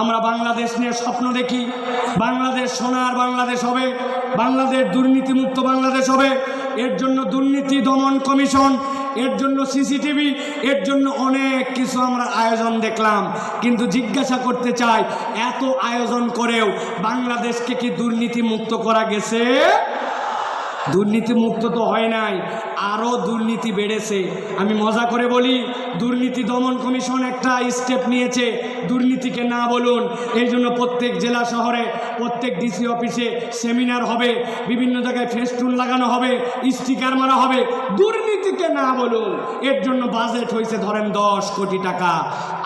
আমরা বাংলাদেশ নিয়ে স্বপ্ন দেখি। বাংলাদেশ সোনার বাংলাদেশ হবে, বাংলাদেশ দুর্নীতিমুক্ত বাংলাদেশ হবে। এর জন্য দুর্নীতি দমন কমিশন, এর জন্য সিসিটিভি, এর জন্য অনেক কিছু আমরা আয়োজন দেখলাম। কিন্তু জিজ্ঞাসা করতে চাই, এত আয়োজন করেও বাংলাদেশকে কি দুর্নীতি মুক্ত করা গেছে? দুর্নীতি মুক্ত তো হয় নাই আরও দুর্নীতি বেড়েছে। আমি মজা করে বলি, দুর্নীতি দমন কমিশন একটা স্টেপ নিয়েছে, দুর্নীতিকে না বলুন। এই জন্য প্রত্যেক জেলা শহরে, প্রত্যেক ডিসি অফিসে সেমিনার হবে, বিভিন্ন জায়গায় ফেস্টুন লাগানো হবে স্টিকার মারা হবে। দুর্নীতিকে না বলুন, এর জন্য বাজেট হয়েছে ধরেন দশ কোটি টাকা।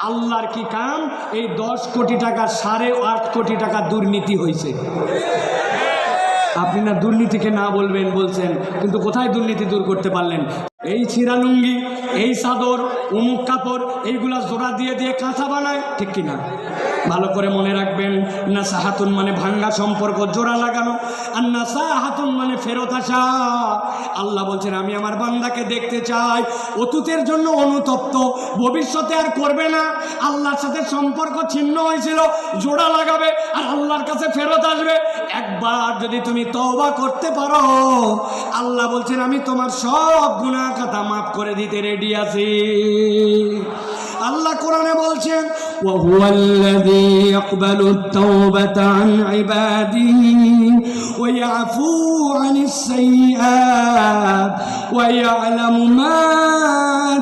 আল্লাহর কি কাম? এই দশ কোটি টাকা সাড়ে আট কোটি টাকা দুর্নীতি হয়েছে। আপনি না দুর্নীতিকে না বলবেন, বলছেন, কিন্তু কোথায় দুর্নীতি দূর করতে পারলেন? এই ছিরালুঙ্গি এই সাদর উমুক কাপড়, এইগুলা জোড়া দিয়ে দিয়ে কাঁচা বানায়, ঠিক কিনা? ভালো করে মনে রাখবেন না সাহাতুন মানে ভাঙ্গা সম্পর্ক, জোড়া লাগানো, আর না সাহাতুন মানে ফেরত আসা। আল্লাহ বলছেন, আমি আমার বান্দাকে দেখতে চাই, অতুতের জন্য অনুতপ্ত, ভবিষ্যতে আর করবে না। আল্লাহর সাথে সম্পর্ক ছিন্ন হয়েছিল, জোড়া লাগাবে, আর আল্লাহর কাছে ফেরত আসবে। একবার যদি তুমি তওবা করতে পারো, আল্লাহ বলছেন, আমি তোমার সব গুনাহ খাতা মাফ করে দিতে রেডি আছি। আল্লাহ কোরআনে বলছেন وهو الذي يقبل التوبة عن عباده ويعفو عن السيئات ويعلم ما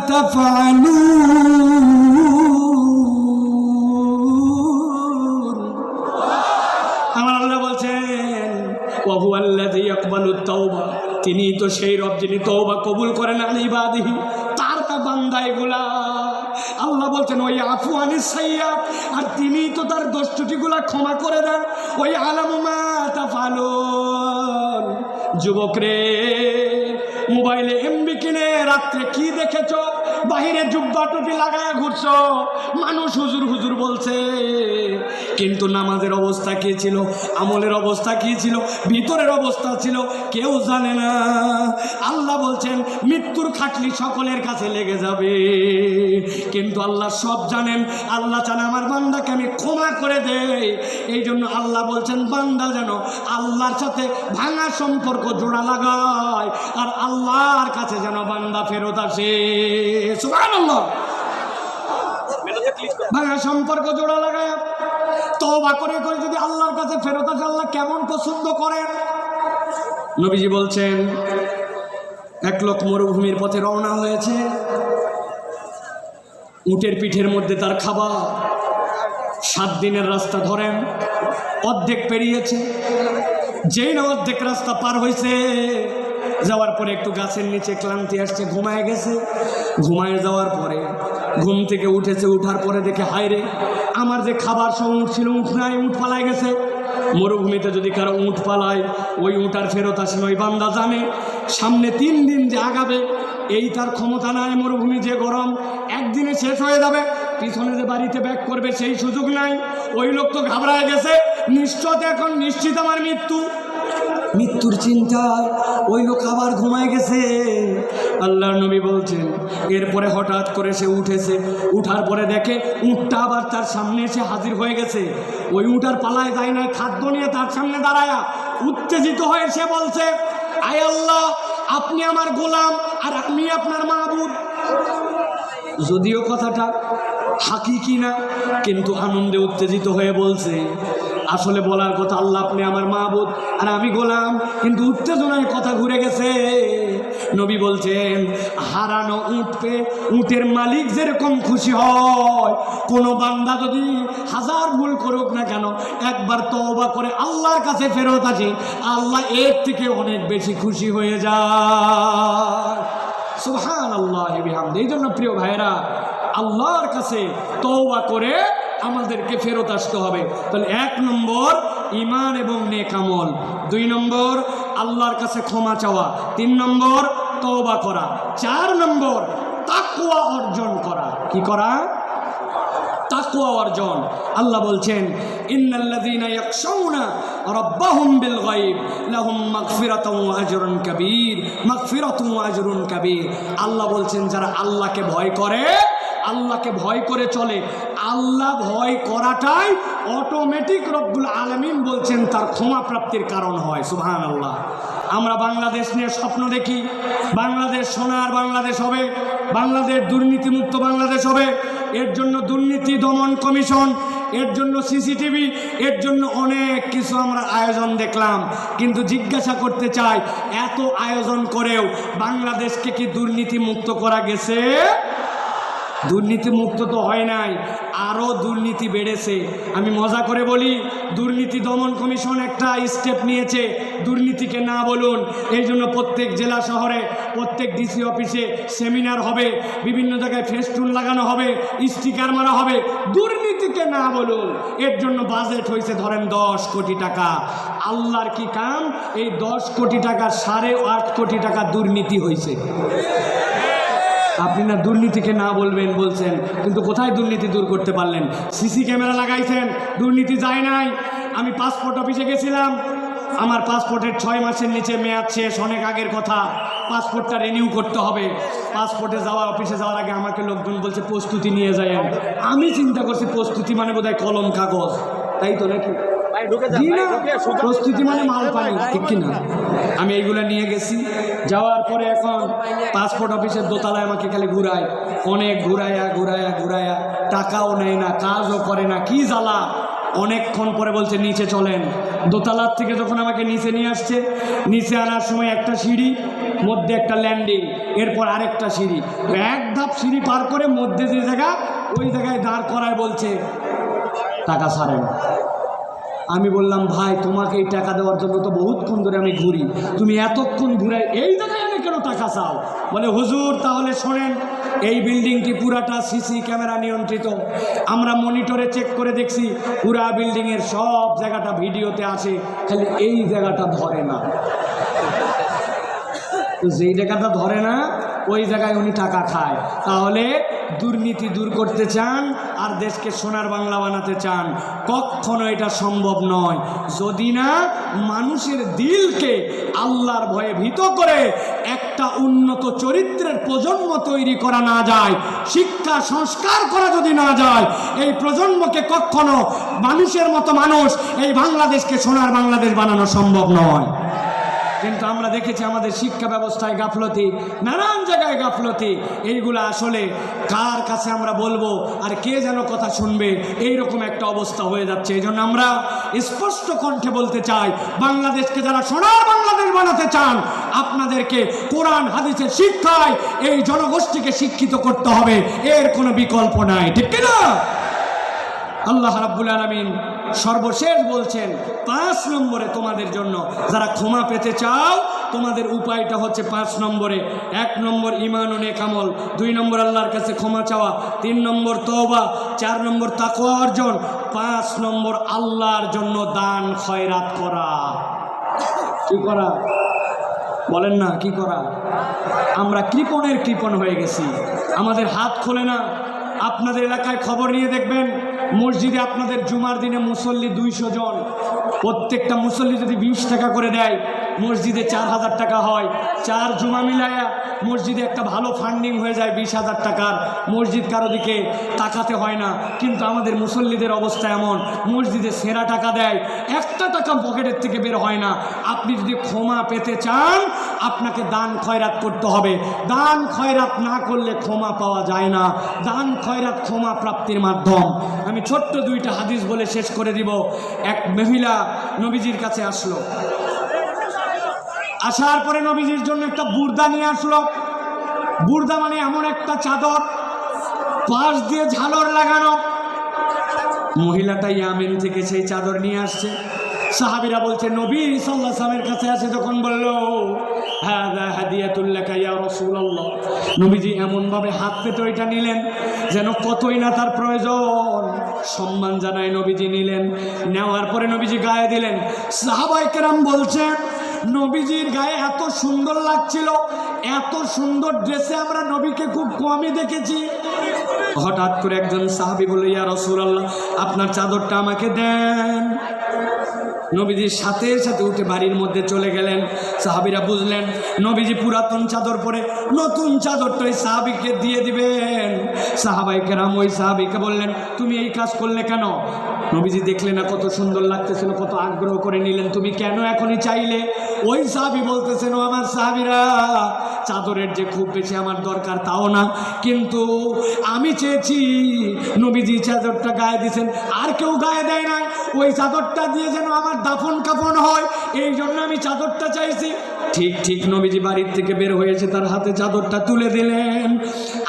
تفعلون আমার আল্লাহ বলছেন ওহু আল্লাযী ইয়াকবালুত তাওবা তিনি তো সেই রব যিনি তওবা কবুল করেন আল ইবাদিহি তার তা বান্দা এগুলা আল্লাহ বলছেন, ওই আফু আনিস সাইয়া আর তিনি তো তার দোষটুটিগুলা ক্ষমা করে দেন। ওই আলামু মা তাফালুন। যুবক রে, মোবাইলে এমবি কিনে রাত্রে কি দেখেছ? বাহিরে জুব্বা টুপি লাগায় ঘুরছো। মানুষ হুজুর হুজুর বলছে, কিন্তু নামাজের অবস্থা কি ছিল? আমলের অবস্থা কি ছিল? ভিতরের অবস্থা ছিল? কেউ জানে না। আল্লাহ বলছেন, মৃত্যুর খাটলি সকলের কাছে লেগে যাবে। কিন্তু আল্লাহ সব জানেন। আল্লাহ চান আমার বান্দাকে আমি ক্ষমা করে দেই। এই জন্য আল্লাহ বলছেন, বান্দা যেন আল্লাহর সাথে ভাঙা সম্পর্ক জোড়া লাগায় আর আল্লাহর কাছে যেন বান্দা ফেরত আসে। ভাঙা সম্পর্ক জোড়া লাগায়। তওবা করে করে যদি আল্লাহর কাছে ফেরত আসে আল্লাহ কেমন পছন্দ করেন? নবীজি বলছেন এক লোক মরুভূমির পথে রওনা হয়েছে। উটের পিঠের মধ্যে তার খাবার। সাত দিনের রাস্তা ধরেন অর্ধেক পেরিয়েছে। যেই না অর্ধেক রাস্তা পার হয়েছে যাওয়ার পরে একটু গাছের নিচে ক্লান্তি আসছে ঘুমায় গেছে। ঘুমায় যাওয়ার পরে, ঘুম থেকে উঠেছে, উঠার পরে দেখে, হায়রে, আমার যে খাবার সব উঠ ছিল, উঠ নাই, উঠ পালায় গেছে। মরুভূমিতে যদি কারও উঠ পালায়, ওই উঠ আর ফেরত আসেন ওই বান্দা জানে, সামনে তিন দিন যে আগাবে, এই তার ক্ষমতা নাই, মরুভূমি যে গরম, একদিনে শেষ হয়ে যাবে। পিছনে যে বাড়িতে ব্যাক করবে, সেই সুযোগ নাই। ওই লোক তো ঘাবড়ায় গেছে নিশ্চয় এখন নিশ্চিত আমার মৃত্যু। মৃত্যুর চিন্তায় ওই লোক আবার ঘুমায় গেছে। আল্লাহর নবী বলছেন, এরপরে হঠাৎ করে সে উঠেছে। উঠার পরে দেখে উঠটা আবার তার সামনে এসে হাজির হয়ে গেছে। ওই উঠার পালায় যায় না খাদ্য নিয়ে তার সামনে দাঁড়ায়া উত্তেজিত হয়ে সে বলছে, আয় আল্লাহ, আপনি আমার গোলাম আর আমি আপনার মাহবুব। যদিও কথাটা হাকিকি না, কিন্তু আনন্দে উত্তেজিত হয়ে বলছে আসলে বলার কথা, আল্লাহ আপনি আমার মাহবুদ আর আমি গোলাম, কিন্তু উত্তেজনায় কথা ঘুরে গেছে। নবী বলছেন, হারানো উঠ পে উটের মালিক যেরকম খুশি হয়, কোনো বান্দা যদি হাজার ভুল করুক না কেন, একবার তওবা করে আল্লাহর কাছে ফেরত আসে, আল্লাহ এর থেকে অনেক বেশি খুশি হয়ে যায়। সুবহান আল্লাহ এই জন্য প্রিয় ভাইরা আল্লাহর কাছে তওবা করে আমাদেরকে ফেরত আসতে হবে। তাহলে এক নম্বর ইমান এবং নেকামল দুই নম্বর আল্লাহর কাছে ক্ষমা চাওয়া। তিন নম্বর তওবা করা। চার নম্বর তাকুয়া অর্জন করা। কি করা? তাকুয়া অর্জন। আল্লাহ বলছেন বিল আল্লাহ বলছেন, যারা আল্লাহকে ভয় করে আল্লাহকে ভয় করে চলে। আল্লাহ ভয় করাটাই অটোমেটিক রব্বুল আলমিন বলছেন তার ক্ষমা প্রাপ্তির কারণ হয় সুহান আল্লাহ আমরা বাংলাদেশ নিয়ে স্বপ্ন দেখি, বাংলাদেশ সোনার বাংলাদেশ হবে, বাংলাদেশ দুর্নীতিমুক্ত বাংলাদেশ হবে, এর জন্য দুর্নীতি দমন কমিশন, এর জন্য সিসিটিভি, এর জন্য অনেক কিছু আমরা আয়োজন দেখলাম। কিন্তু জিজ্ঞাসা করতে চাই, এত আয়োজন করেও বাংলাদেশকে কি দুর্নীতি মুক্ত করা গেছে? দুর্নীতি মুক্ত তো হয় নাই আরও দুর্নীতি বেড়েছে। আমি মজা করে বলি, দুর্নীতি দমন কমিশন একটা স্টেপ নিয়েছে, দুর্নীতিকে না বলুন। এই জন্য প্রত্যেক জেলা শহরে, প্রত্যেক ডিসি অফিসে সেমিনার হবে, বিভিন্ন জায়গায় ফেস্টুন লাগানো হবে, স্টিকার মারা হবে। দুর্নীতিকে না বলুন, এর জন্য বাজেট হয়েছে ধরেন দশ কোটি টাকা। আল্লাহর কি কাম? এই দশ কোটি টাকা সাড়ে আট কোটি টাকা দুর্নীতি হয়েছে। আপনি না দুর্নীতিকে না বলবেন, বলছেন। কিন্তু কোথায় দুর্নীতি দূর করতে পারলেন? সিসি ক্যামেরা লাগাইছেন, দুর্নীতি যায় নাই। আমি পাসপোর্ট অফিসে গেছিলাম। আমার পাসপোর্টের ছয় মাসের নিচে মেয়াদ শেষ, অনেক আগের কথা। পাসপোর্টটা রিনিউ করতে হবে। পাসপোর্টে যাওয়া, অফিসে যাওয়ার আগে আমাকে লোকজন বলছে, প্রস্তুতি নিয়ে যায় আমি চিন্তা করছি, প্রস্তুতি মানে বোধহয় কলম কাগজ। তাই তো নাকি? প্রস্তুতি মানে মাল পানি ঠিক কিনা? আমি এইগুলো নিয়ে গেছি। যাওয়ার পরে এখন পাসপোর্ট অফিসের দোতলায় আমাকে খালি ঘুরায়। অনেক ঘুরায়া ঘুরায়া ঘুরায়া। টাকাও নেয় না কাজও করে না কি জ্বালা? অনেকক্ষণ পরে বলছে নিচে চলেন। দোতলার থেকে যখন আমাকে নিচে নিয়ে আসছে নিচে আনার সময় একটা সিঁড়ি মধ্যে একটা ল্যান্ডিং এরপর আরেকটা সিঁড়ি। এক ধাপ সিঁড়ি পার করে মধ্যে যে জায়গা ওই জায়গায় দাঁড় করায় বলছে টাকা ছাড়েন। আমি বললাম, ভাই, তোমাকে এই টাকা দেওয়ার জন্য তো বহুতক্ষণ ধরে আমি ঘুরি। তুমি এতক্ষণ ঘুরে, এই জায়গায় আমি কেন টাকা চাও? বলে, হুজুর, তাহলে শোনেন, এই বিল্ডিংটি পুরাটা সিসি ক্যামেরা নিয়ন্ত্রিত। আমরা মনিটরে চেক করে দেখছি, পুরা বিল্ডিংয়ের সব জায়গাটা ভিডিওতে আসে খালি এই জায়গাটা ধরে না। যেই জায়গাটা ধরে না ওই জায়গায় উনি টাকা খায়। তাহলে দুর্নীতি দূর করতে চান আর দেশকে সোনার বাংলা বানাতে চান, কখনো এটা সম্ভব নয়। যদি না, মানুষের দিলকে আল্লাহর ভয়ে ভীত করে একটা উন্নত চরিত্রের প্রজন্ম তৈরি করা না যায়, শিক্ষা, সংস্কার করা যদি না যায়, এই প্রজন্মকে কখনো মানুষের মতো মানুষ এই বাংলাদেশকে সোনার বাংলাদেশ বানানো সম্ভব নয়। কিন্তু আমরা দেখেছি আমাদের শিক্ষা ব্যবস্থায় গাফলতি, নানান জায়গায় গাফলতি। এইগুলো আসলে কার কাছে আমরা বলব আর কে যেন কথা শুনবে এই রকম একটা অবস্থা হয়ে যাচ্ছে। এই জন্য আমরা স্পষ্ট কণ্ঠে বলতে চাই, বাংলাদেশকে যারা সোনার বাংলাদেশ বানাতে চান, আপনাদেরকে কোরআন, হাদিসের শিক্ষায় এই জনগোষ্ঠীকে শিক্ষিত করতে হবে। এর কোনো বিকল্প নাই, ঠিক কিনা? আল্লাহ রাব্বুল আলমিন সর্বশেষ বলছেন, পাঁচ নম্বরে তোমাদের জন্য যারা ক্ষমা পেতে চাও, তোমাদের উপায়টা হচ্ছে পাঁচ নম্বরে। এক নম্বর ইমান ও নেকামল দুই নম্বর আল্লাহর কাছে ক্ষমা চাওয়া, তিন নম্বর তওবা, চার নম্বর তাকওয়া অর্জন, পাঁচ নম্বর আল্লাহর জন্য দান, খয়রাত করা। কি করা? বলেন না, কি করা? আমরা কৃপণের কৃপণ হয়ে গেছি। আমাদের হাত খোলে না। আপনাদের এলাকায় খবর নিয়ে দেখবেন মসজিদে আপনাদের জুমার দিনে মুসল্লি দুইশো জন। প্রত্যেকটা মুসল্লি যদি বিশ টাকা করে দেয় মসজিদে চার হাজার টাকা হয়। চার জুমা মিলায়া মসজিদে একটা ভালো ফান্ডিং হয়ে যায় বিশ হাজার টাকার। মসজিদ কারও দিকে তাকাতে হয় না। কিন্তু আমাদের মুসল্লিদের অবস্থা এমন, মসজিদে সেরা টাকা দেয়, একটা টাকা পকেটের থেকে বের হয় না। আপনি যদি ক্ষমা পেতে চান, আপনাকে দান খয়রাত করতে হবে। দান খয়রাত না করলে ক্ষমা পাওয়া যায় না। দান খয়রাত ক্ষমা প্রাপ্তির মাধ্যম। আমি ছোট্ট দুইটা হাদিস বলে শেষ করে দিব। এক মহিলা নবীজির কাছে আসলো। আসার পরে নবীজির জন্য একটা বুর্দা নিয়ে আসলো। বুর্দা মানে এমন একটা চাদর, পাশ দিয়ে ঝালর লাগানো। মহিলাটা ইয়ামেন থেকে সেই চাদর নিয়ে আসছে। সাহাবিরা বলছে, নবী সাল্লাহ কাছে আসে যখন বলল রাসূলুল্লাহ। নবীজি এমনভাবে হাত পেতে ওইটা নিলেন, যেন কতই প্রয়োজন। সম্মান জানায় নবীজি নিলেন। নেওয়ার পরে নবীজি গায়ে দিলেন। সাহাবাই কেরাম বলছে নবীজির গায়ে এত সুন্দর লাগছিল, এত সুন্দর ড্রেসে আমরা নবীকে খুব কমই দেখেছি। হঠাৎ করে একজন সাহাবি বলল, ইয়া রসুলাল্লাহ, আপনার চাদরটা আমাকে দেন। নবীজির সাথে সাথে উঠে বাড়ির মধ্যে চলে গেলেন। সাহাবিরা বুঝলেন, নবীজি পুরাতন চাদর পরে নতুন চাদরটা ওই সাহাবিকে দিয়ে দিবেন। সাহাবাই কেরাম ওই সাহাবিকে বললেন, তুমি এই কাজ করলে কেন? নবীজি দেখলে না কত সুন্দর লাগতেছিল, কত আগ্রহ করে নিলেন, তুমি কেন এখনই চাইলে? ওই সাহাবি বলতেছেন আমার সাহাবিরা চাদরের যে খুব বেশি আমার দরকার তাও না। কিন্তু আমি চেয়েছি, নবীজি চাদরটা গায়ে দিয়েছেন। আর কেউ গায়ে দেয় না ওই চাদরটা দিয়ে যেন আমার দাফন কাফন হয়, এই জন্য আমি চাদরটা চাইছি। ঠিক ঠিক নবীজি বাড়ির থেকে বের হয়েছে, তার হাতে চাদরটা তুলে দিলেন।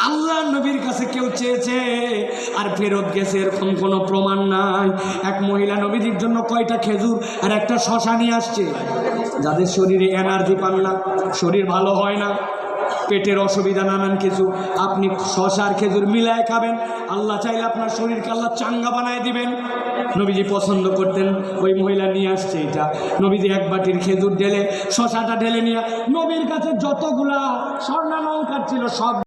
আল্লাহ নবীর কাছে কেউ চেয়েছে, আর ফেরত গেছে এরকম কোনো প্রমাণ নাই। এক মহিলা নবীজির জন্য কয়টা খেজুর আর একটা শশা নিয়ে আসছে। যাদের শরীরে এনার্জি পান না, শরীর ভালো হয় না, পেটের অসুবিধা, নানান কিছু, আপনি শশার খেজুর মিলায় খাবেন, আল্লাহ চাইলে আপনার শরীরকে আল্লাহ চাঙ্গা বানায় দিবেন। নবীজি পছন্দ করতেন, ওই মহিলা নিয়ে আসছে এটা। নবীজি এক বাটির খেজুর ঢেলে, শশাটা ঢেলে নিয়ে, নবীর কাছে যতগুলা স্বর্ণালঙ্কার ছিল সব